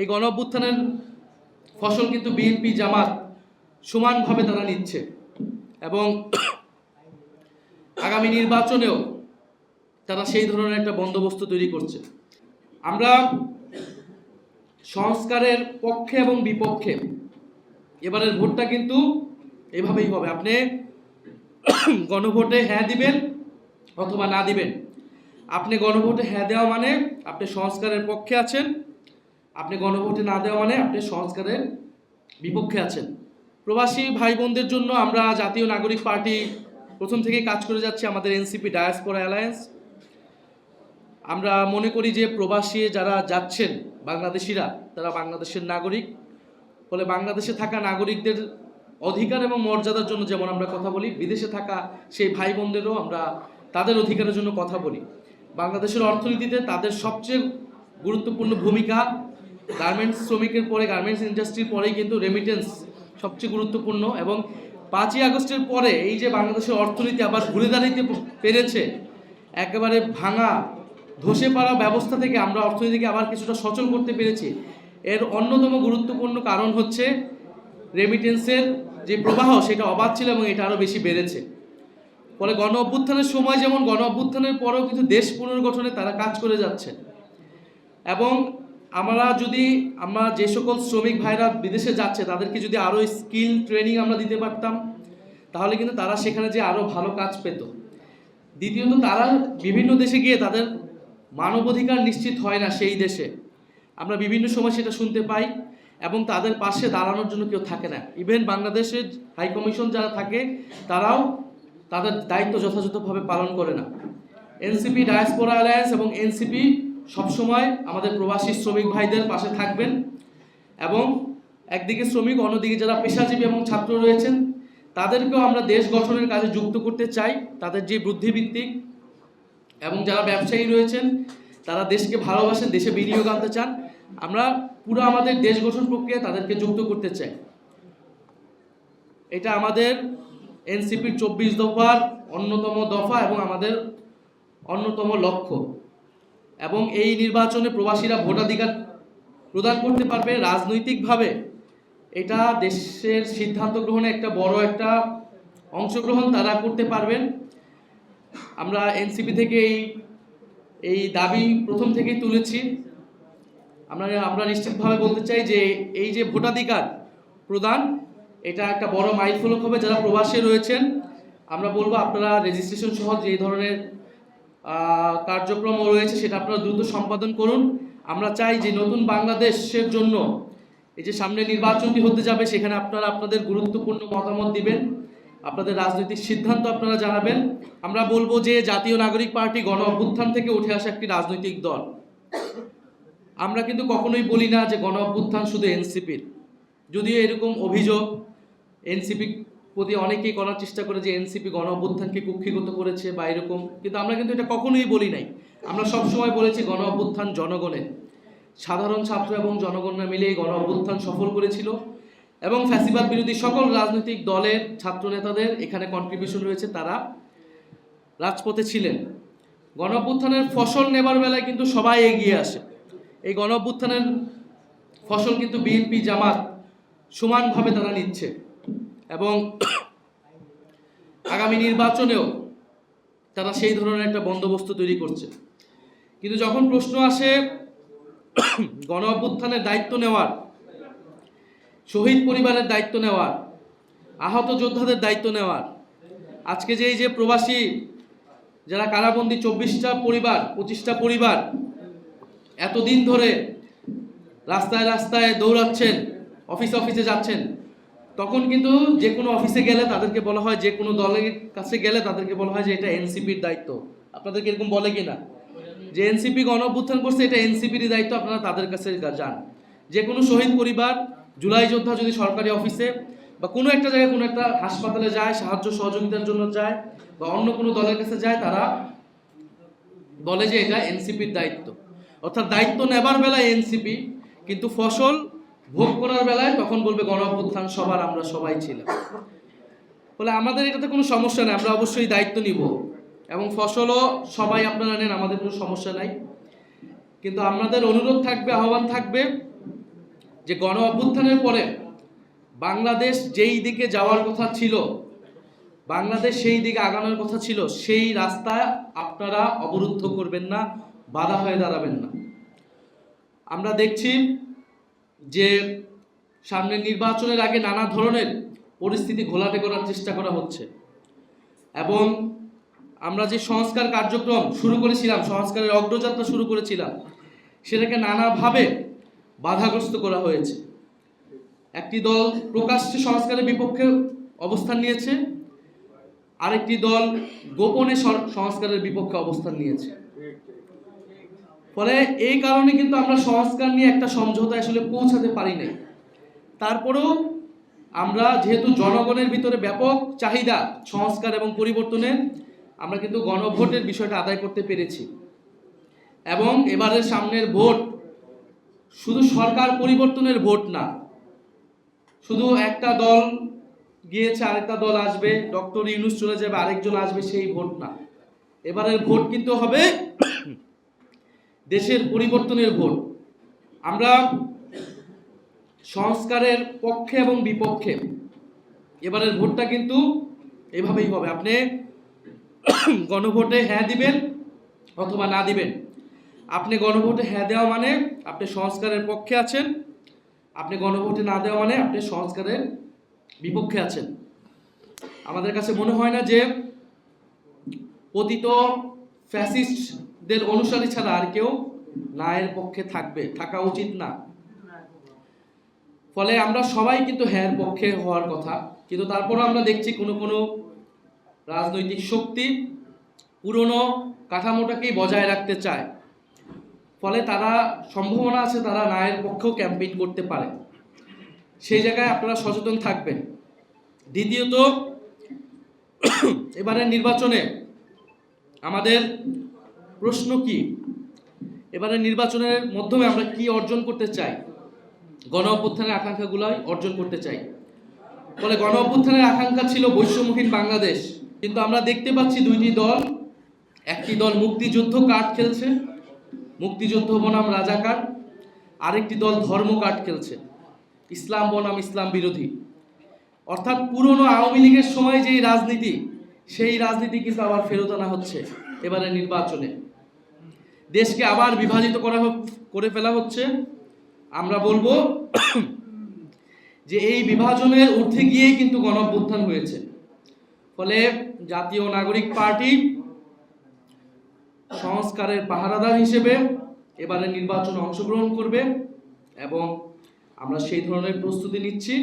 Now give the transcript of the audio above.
এই গণ অভ্যুত্থানের ফসল কিন্তু বিএনপি, জামাত সমানভাবে তারা নিচ্ছে। এবং আগামী নির্বাচনেও তারা সেই ধরনের একটা বন্দোবস্ত তৈরি করছে। আমরা সংস্কারের পক্ষে এবং বিপক্ষে এবারের ভোটটা কিন্তু এভাবেই হবে। আপনি গণভোটে হ্যাঁ দিবেন অথবা না দিবেন। আপনি গণভোটে হ্যাঁ দেওয়া মানে আপনি সংস্কারের পক্ষে আছেন আপনি গণভোটে না দেওয়া মানে আপনি সংস্কারের বিপক্ষে আছেন। প্রবাসী ভাই বোনদের জন্য আমরা জাতীয় নাগরিক পার্টি প্রথম থেকে কাজ করে যাচ্ছি আমাদের এনসিপি ডায়াসপোরা অ্যালায়েন্স। আমরা মনে করি যে প্রবাসী যারা যাচ্ছেন, বাংলাদেশিরা, তারা বাংলাদেশের নাগরিক। ফলে বাংলাদেশে থাকা নাগরিকদের অধিকার এবং মর্যাদার জন্য যেমন আমরা কথা বলি, বিদেশে থাকা সেই ভাই বোনদেরও আমরা তাদের অধিকারের জন্য কথা বলি। বাংলাদেশের অর্থনীতিতে তাদের সবচেয়ে গুরুত্বপূর্ণ ভূমিকা গার্মেন্টস শ্রমিকের পরে গার্মেন্টস ইন্ডাস্ট্রির পরেই কিন্তু রেমিটেন্স সবচেয়ে গুরুত্বপূর্ণ এবং পাঁচই আগস্টের পরে এই যে বাংলাদেশের অর্থনীতি আবার ঘুরে দাঁড়াইতে পেরেছে, একেবারে ভাঙা, ধসে পড়া ব্যবস্থা থেকে আমরা অর্থনীতিকে আবার কিছুটা সচল করতে পেরেছি। এর অন্যতম গুরুত্বপূর্ণ কারণ হচ্ছে রেমিটেন্সের যে প্রবাহ সেটা অবাধ ছিল এবং এটা আরও বেশি বেড়েছে। ফলে গণ অভ্যুত্থানের সময় যেমন গণ অভ্যুত্থানের পরেও কিন্তু দেশ পুনর্গঠনে তারা কাজ করে যাচ্ছে। এবং আমরা যদি, আমরা যে সকল শ্রমিক ভাইরা বিদেশে যাচ্ছে, তাদেরকে যদি আরও স্কিল ট্রেনিং আমরা দিতে পারতাম, তাহলে কিন্তু তারা সেখানে যে আরও ভালো কাজ পেত। দ্বিতীয়ত, তারা বিভিন্ন দেশে গিয়ে তাদের মানবাধিকার নিশ্চিত হয় না সেই দেশে। আমরা বিভিন্ন সময় সেটা শুনতে পাই এবং তাদের পাশে দাঁড়ানোর জন্য কেউ থাকে না। ইভেন বাংলাদেশের হাই কমিশন যারা থাকে, তারাও তাদের দায়িত্ব যথাযথভাবে পালন করে না। এনসিপি ডায়াসপোরা অ্যালায়েন্স এবং এনসিপি সবসময় আমাদের প্রবাসী শ্রমিক ভাইদের পাশে থাকবেন এবং একদিকে শ্রমিক, অন্যদিকে যারা পেশাজীবী এবং ছাত্র রয়েছেন, তাদেরকেও আমরা দেশ গঠনের কাজে যুক্ত করতে চাই। তাদের যে বুদ্ধিভিত্তিক এবং যারা ব্যবসায়ী রয়েছেন, তারা দেশকে ভালোবাসেন দেশে বিনিয়োগ আনতে চান, আমরা পুরো আমাদের দেশ গঠন প্রক্রিয়া তাদেরকে যুক্ত করতে চাই। এটা আমাদের এনসিপির চব্বিশ দফার অন্যতম দফা এবং আমাদের অন্যতম লক্ষ্য। এবং এই নির্বাচনে প্রবাসীরা ভোটাধিকার প্রদান করতে পারবে রাজনৈতিকভাবে। এটা দেশের সিদ্ধান্ত গ্রহণে একটা বড় একটা অংশগ্রহণ তারা করতে পারবেন। আমরা এনসিপি থেকে এই এই দাবি প্রথম থেকেই তুলেছি। আমরা আমরা নিশ্চিতভাবে বলতে চাই যে এই যে ভোটাধিকার প্রদান, এটা একটা বড় মাইলফলক হবে যারা প্রবাসে রয়েছেন। আমরা বলব আপনারা রেজিস্ট্রেশন সহ যে ধরনের কার্যক্রম রয়েছে, সেটা আপনারা দ্রুত সম্পাদন করুন। আমরা চাই যে নতুন বাংলাদেশের জন্য এই যে সামনে নির্বাচনটি হতে যাবে, সেখানে আপনারা আপনাদের গুরুত্বপূর্ণ মতামত দিবেন। আপনাদের রাজনৈতিক সিদ্ধান্ত আপনারা জানাবেন। আমরা বলব যে জাতীয় নাগরিক পার্টি গণ অভ্যুত্থান থেকে উঠে আসা একটি রাজনৈতিক দল। আমরা কিন্তু কখনোই বলি না যে গণ অভ্যুত্থান শুধু এনসিপির। যদিও এরকম অভিযোগ, এনসিপি প্রতি অনেকেই করার চেষ্টা করে যে এনসিপি গণ অভ্যুত্থানকে কুক্ষিগত করেছে বা এরকম, কিন্তু আমরা কিন্তু এটা কখনোই বলি নাই। আমরা সবসময় বলেছি গণ অভ্যুত্থান জনগণের। সাধারণ ছাত্র এবং জনগণরা মিলে এই গণ অভ্যুত্থান সফল করেছিল এবং ফ্যাসিবাদ বিরোধী সকল রাজনৈতিক দলের ছাত্র নেতাদের এখানে কন্ট্রিবিউশন রয়েছে, তারা রাজপথে ছিলেন। গণ অভ্যুত্থানের ফসল নেবার বেলায় কিন্তু সবাই এগিয়ে আসে। এই গণ অভ্যুত্থানের ফসল কিন্তু বিএনপি জামাত সমানভাবে তারা নিচ্ছে। এবং আগামী নির্বাচনেও তারা সেই ধরনের একটা বন্দোবস্ত তৈরি করছে। কিন্তু যখন প্রশ্ন আসে গণ অভ্যুত্থানের দায়িত্ব নেওয়ার, শহীদ পরিবারের দায়িত্ব নেওয়ার, আহত যোদ্ধাদের দায়িত্ব নেওয়ার, আজকে যে এই যে প্রবাসী যারা কারাবন্দি চব্বিশটা পরিবার, পঁচিশটা পরিবার এতদিন ধরে রাস্তায় রাস্তায় দৌড়াচ্ছেন, অফিস অফিসে যাচ্ছেন তখন কিন্তু যে কোনো অফিসে গেলে তাদেরকে বলা হয়, যে কোনো দলের কাছে গেলে তাদেরকে বলা হয় যে এটা এনসিপির দায়িত্ব। আপনাদেরকে এরকম বলে কি না যে এনসিপি গণ করছে, এটা এনসিপির দায়িত্ব, আপনারা তাদের কাছে যান। যে কোনো শহীদ পরিবার, জুলাই যোদ্ধা যদি সরকারি অফিসে বা কোনো একটা জায়গায় কোনো একটা হাসপাতালে যায়, সাহায্য সহযোগিতার জন্য যায় বা অন্য কোনো দলের কাছে যায়, তারা বলে যে এটা এনসিপির দায়িত্ব। অর্থাৎ দায়িত্ব নেবার বেলায় এনসিপি কিন্তু ফসল ভোগ করার বেলায় তখন বলবে গণ অভ্যুত্থান সবার আমরা সবাই ছিলাম। বলে আমাদের এটাতে কোনো সমস্যা নেই, আমরা অবশ্যই দায়িত্ব নিব। এবং ফসলও সবাই আপনারা নেন, আমাদের কোনো সমস্যা নাই। কিন্তু আপনাদের অনুরোধ থাকবে, আহ্বান থাকবে যে গণ অভ্যুত্থানের পরে বাংলাদেশ যেই দিকে যাওয়ার কথা ছিল, বাংলাদেশ সেই দিকে আগানোর কথা ছিল, সেই রাস্তা আপনারা অবরুদ্ধ করবেন না, বাধা হয়ে দাঁড়াবেন না। আমরা দেখছি যে সামনের নির্বাচনের আগে নানা ধরনের পরিস্থিতি ঘোলাটে করার চেষ্টা করা হচ্ছে। এবং আমরা যে সংস্কার কার্যক্রম শুরু করেছিলাম, সংস্কারের অগ্রযাত্রা শুরু করেছিলাম, সেটাকে নানাভাবে বাধাগ্রস্ত করা হয়েছে। একটি দল প্রকাশ্যে সংস্কারের বিপক্ষে অবস্থান নিয়েছে, আরেকটি দল গোপনে সংস্কারের বিপক্ষে অবস্থান নিয়েছে। ফলে এই কারণে কিন্তু আমরা সংস্কার নিয়ে একটা সমঝোতা আসলে পৌঁছাতে পারি নাই। তারপরেও আমরা যেহেতু জনগণের ভিতরে ব্যাপক চাহিদা সংস্কার এবং পরিবর্তনের, আমরা কিন্তু গণভোটের বিষয়টা আদায় করতে পেরেছি। এবং এবারের সামনের ভোট শুধু সরকার পরিবর্তনের ভোট না, শুধু একটা দল গিয়েছে, আরেকটা দল আসবে, ডক্টর ইউনুস চলে যাবে, আরেকজন আসবে, সেই ভোট না। এবারের ভোট কিন্তু হবে দেশের পরিবর্তনের ভোট। আমরা সংস্কারের পক্ষে এবং বিপক্ষে এবারের ভোটটা কিন্তু এভাবেই হবে। আপনি গণভোটে হ্যাঁ দিবেন অথবা না দিবেন। আপনি গণভোটে হ্যাঁ দেওয়া মানে আপনি সংস্কারের পক্ষে আছেন, আপনি গণভোটে না দেওয়া মানে আপনি সংস্কারের বিপক্ষে আছেন। আমাদের কাছে মনে হয় না যে পতিত ফ্যাসিস্টদের অনুসারী ছাড়া আর কেউ ন্যায়ের পক্ষে থাকবে, থাকা উচিত না। ফলে আমরা সবাই কিন্তু হ্যার পক্ষে হওয়ার কথা, কিন্তু তারপরও আমরা দেখছি কোনো কোনো রাজনৈতিক শক্তি পুরনো কাঠামোটাকেই বজায় রাখতে চায়। ফলে তারা, সম্ভাবনা আছে তারা ন্যায়ের পক্ষেও ক্যাম্পেইন করতে পারে। সেই জায়গায় আপনারা সচেতন থাকবেন। দ্বিতীয়ত, এবারের নির্বাচনে আমাদের প্রশ্ন কি? এবারে নির্বাচনের মাধ্যমে আমরা কি অর্জন করতে চাই? গণ অভ্যুত্থানের আকাঙ্ক্ষাগুলোই অর্জন করতে চাই। ফলে গণ অভ্যুত্থানের আকাঙ্ক্ষা ছিল বৈষম্যহীন বাংলাদেশ। কিন্তু আমরা দেখতে পাচ্ছি দুইটি দল, একটি দল মুক্তিযুদ্ধ কার্ড খেলছে, মুক্তিযুদ্ধ বনাম রাজাকার, আরেকটি দল ধর্ম কার্ড খেলছে, ইসলাম বনাম ইসলাম বিরোধী। অর্থাৎ পুরনো আওয়ামী লীগের সময় যেই রাজনীতি, সেই রাজনীতি কিন্তু আবার ফেরত আনা হচ্ছে এবারে নির্বাচনে। দেশকে আবার বিভাজিত করা করে ফেলা হচ্ছে। আমরা বলব যে এই বিভাজনের ঊর্ধ্বে গিয়েই কিন্তু গণঅভ্যুত্থান হয়েছে। ফলে জাতীয় নাগরিক পার্টি সংস্কারের পাহারাদার হিসেবে এবারে নির্বাচনে অংশগ্রহণ করবে এবং আমরা সেই ধরনের প্রস্তুতি নিচ্ছি।